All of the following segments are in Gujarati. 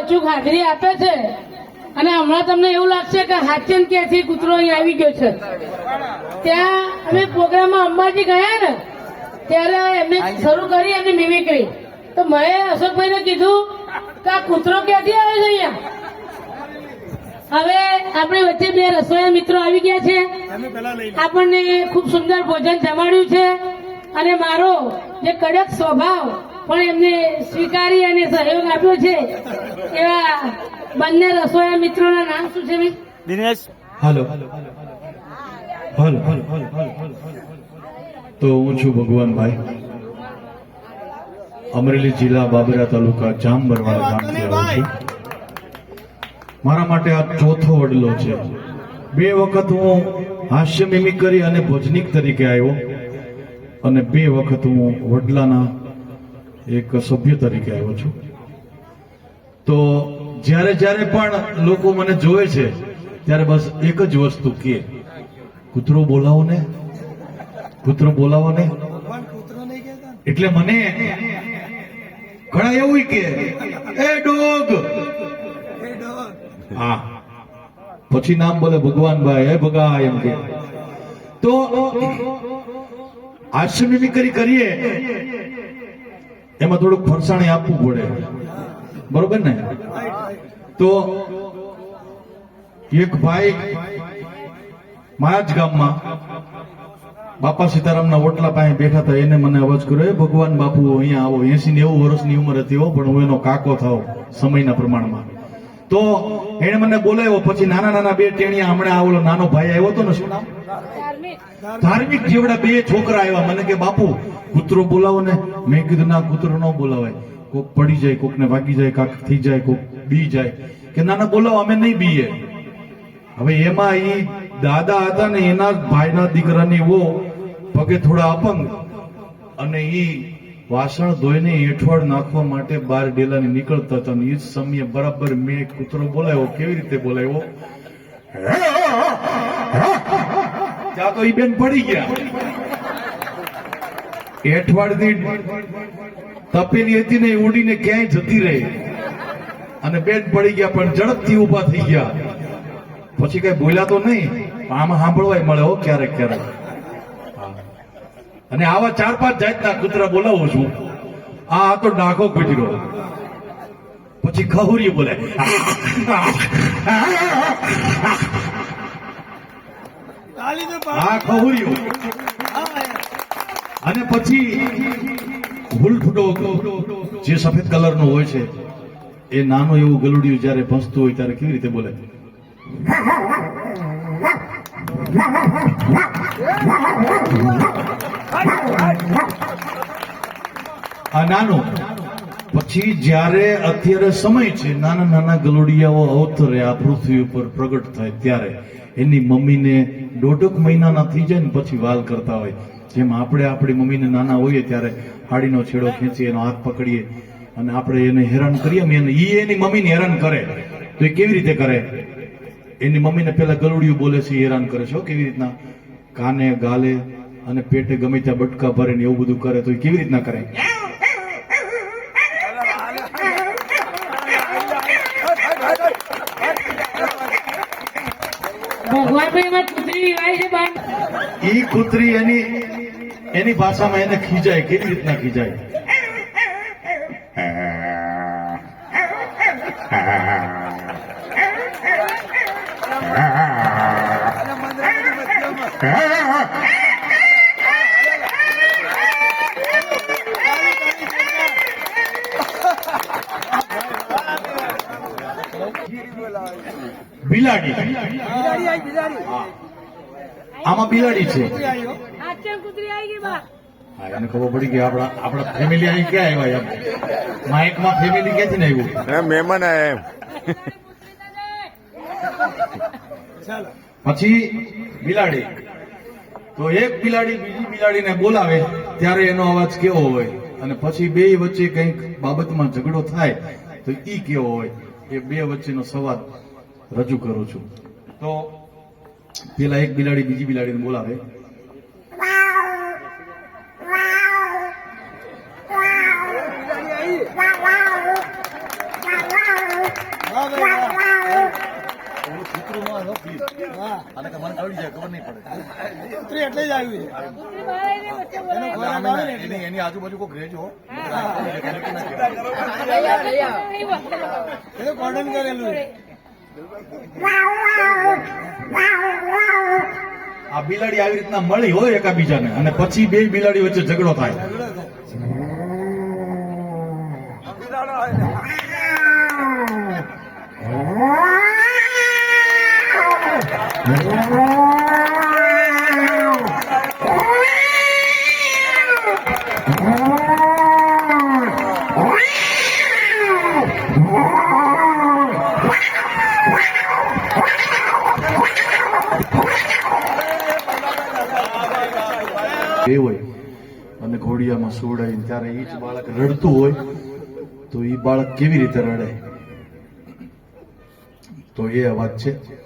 અચૂક હાજરી આપે છે. અને હમણાં તમને એવું લાગશે કે હાચન ક્યાંથી કૂતરો અહીં આવી ગયો છે. ત્યાં અમે પ્રોગ્રામમાં અંબાજી ગયા ને ત્યારે એમને શરૂ કરી એમની મિમિક્રી. તો મેં અશોકભાઈને કીધું કે આ કૂતરો ક્યાંથી આવે છે અહીંયા? હવે આપણી વચ્ચે બે રસોઈયા મિત્રો આવી ગયા છે. આપણને ખૂબ સુંદર ભોજન જમાડ્યું છે. અને મારો જે કડક સ્વભાવ પણ એમને સ્વીકારી અને સહયોગ આપ્યો છે એવા બંને રસોયા મિત્રોના નામ શું છે હલો દિનેશ. હાલો. હાલો. તો હું છું ભગવાનભાઈ. અમરેલી જિલ્લા બાબરા તાલુકા જામબરવાળા ગામથી આવું છું મારા માટે આ ચોથો વડલો છે. બે વખત હું હાસ્ય મિમિક્રી અને ભજનિક તરીકે આવ્યો અને બે વખત હું વડલાના એક સભ્ય તરીકે આવ્યો છું. તો જ્યારે જ્યારે પણ લોકો મને જોવે છે, ત્યારે બસ એક જ વસ્તુ કે, કૂતરો બોલાવો ને. કૂતરો બોલાવો ને. એટલે મને ઘણા એવું કે, એ ડોગ. હા. પછી નામ બોલે ભગવાનભાઈ, હે ભગા, એમ કે. તો કરી કરીએ એમાં થોડુંક ફરસાણી આપવું પડે. બરોબર ને? તો એક ભાઈ મારા જ ગામમાં બાપા સીતારામના ઓટલા પાસે બેઠા હતા. એને મને અવાજ કર્યો, "એ ભગવાન બાપુ, અહીંયા આવો. એસી નેવું વર્ષની ઉંમર હતી હો, પણ હું એનો કાકો થાવ સમયના પ્રમાણમાં. તો એને મને બોલાવ્યો. પછી નાના નાના બે ટેણિયા હમણાં આવેલો નાનો ભાઈ આવ્યો હતો ને શું નામ? ધાર્મિક. જેવડા બે છોકરા આવ્યા. મને કે બાપુ કૂતરો બોલાવો ને. મેં કીધું ના કૂતરો ન બોલાવાય. કોક પડી જાય કોકને વાગી જાય કાક થઈ જાય કોક બી જાય. કે ના ના બોલાવો અમે નહીં બીએ. હવે એમાં એ દાદા હતા ને એના ભાઈના દીકરાની વો પગે થોડા અપંગ. અને ઈ વાસણ ધોઈને એઠવાડ નાખવા માટે બાર ડેલાની નીકળતા હતા એ જ સમયે બરાબર મેં કૂતરો બોલાવ્યો કેવી રીતે બોલાવ્યો ત્યાં તો બેન પડી ગયા. એઠવાડની તપેલી હતી ને ઉડીને ક્યાંય જતી રહી. અને બેન પડી ગયા, પણ ઝડપથી ઊભા થઈ ગયા. પછી કઈ બોલ્યા તો નહીં. આમ સાંભળવાય મળે હો ક્યારેક ક્યારેક. અને આવા ચાર પાંચ જાતના કૂતરા બોલાવું છું. આ તો ડાઘો ગુજરો પછી ખહુરી બોલે. ખહુરીઓ. અને પછી ભૂલફૂટો જે સફેદ કલરનો હોય છે, એ નાનું એવું ગલુડિયું જ્યારે ભસતું હોય ત્યારે કેવી રીતે બોલે? આ નાનું. પછી જ્યારે અત્યારે સમય છે, નાના નાના ગલોડિયાઓ અવતરે આ પૃથ્વી ઉપર પ્રગટ થાય ત્યારે એની મમ્મીને દોઢક મહિનાના થઈ જાય ને પછી વાલ કરતા હોય. જેમ આપણે આપણી મમ્મીને નાના હોઈએ ત્યારે હાડીનો છેડો ખેંચી એનો હાથ પકડીએ અને આપણે એને હેરાન કરીએ એને એ એની મમ્મીને હેરાન કરે. તો એ કેવી રીતે કરે? એની મમ્મીને પેલા ગલુડિયું બોલે છે હેરાન કરે છે કેવી રીતના કાને ગાલે અને પેટે ગમે ત્યાં બટકા ભરે ને એવું બધું કરે તો એ કેવી રીતના કરે એ ઈ કૂતરી એની એની ભાષામાં એને ખીજાય કેવી રીતના ખીજાય બિલાડી. આમાં બિલાડી છે. એને ખબર પડી ગઈ, આપણા આપણા ફેમિલી અહીં ક્યાં આવ્યા માઇકમાં ફેમિલી ક્યાંથી ને આવ્યું? મહેમાન આયા એમ. પછી બિલાડી તો એક બિલાડી બીજી બિલાડીને બોલાવે ત્યારે એનો અવાજ કેવો હોય અને પછી બે વચ્ચે કંઈક બાબતમાં ઝઘડો થાય તો ઈ કેવો હોય એ બે વચ્ચેનો સંવાદ રજૂ કરું છું તો પેલા એક બિલાડી બીજી બિલાડીને બોલાવે ઓલું કૂતરું નથી. આને મને કવડી જાય, ખબર નહીં પડે. કૂતરી એટલે જ આવી. એનો આજુબાજુ કોઈ રહેજો એને કોર્ડન કરેલું. આ બિલાડી આવી રીતના મળી હોય એકાબીજાને અને પછી બે બિલાડી વચ્ચે ઝઘડો થાય. એ હોય. અને ઘોડિયામાં સોડાય ત્યારે એ જ બાળક રડતું હોય, તો એ બાળક કેવી રીતે રડે? તો એ વાત છે.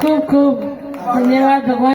ખૂબ ખૂબ ધન્યવાદ ભગવાન